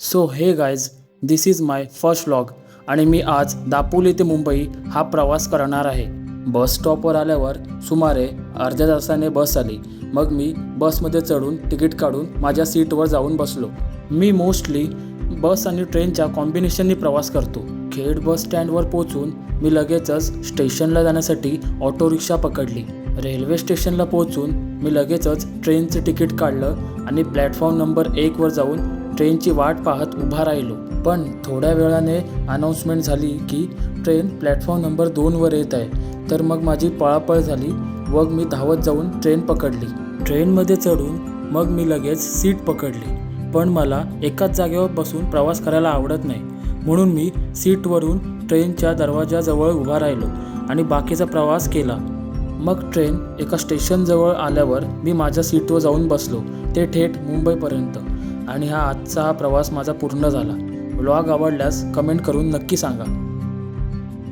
So hey guys this is my first vlog आणि मी आज दापोली ते मुंबई हा प्रवास करणार आहे. बस स्टॉपवर आल्यावर सुमारे अर्ध्या तासाने बस आली. मग मी बसमध्ये चढून तिकीट काढून माझ्या सीटवर जाऊन बसलो. मी मोस्टली बस आणि ट्रेनच्या कॉम्बिनेशननी प्रवास करतो. खेड बस स्टँडवर पोहोचून मी लगेचच स्टेशनला जाण्यासाठी ऑटो रिक्षा पकडली. रेल्वे स्टेशनला पोहोचून मी लगेचच ट्रेनचं तिकीट काढलं आणि प्लॅटफॉर्म नंबर एकवर जाऊन ट्रेनची वाट पाहत उभा राहिलो. पण थोड्या वेळाने अनाऊन्समेंट झाली की ट्रेन प्लॅटफॉर्म नंबर दोनवर येत आहे. तर मग माझी पळापळ झाली. मग मी धावत जाऊन ट्रेन पकडली. ट्रेनमध्ये चढून मग मी लगेच सीट पकडली. पण मला एकाच जागेवर बसून प्रवास करायला आवडत नाही. म्हणून मी सीटवरून ट्रेनच्या दरवाजाजवळ उभा राहिलो आणि बाकीचा प्रवास केला. मग ट्रेन एका स्टेशनजवळ आल्यावर मी माझ्या सीटवर जाऊन बसलो. ते थेट मुंबईपर्यंत. आणि हा आजचा हा प्रवास माझा पूर्ण झाला. ब्लॉग आवडल्यास कमेंट करून नक्की सांगा.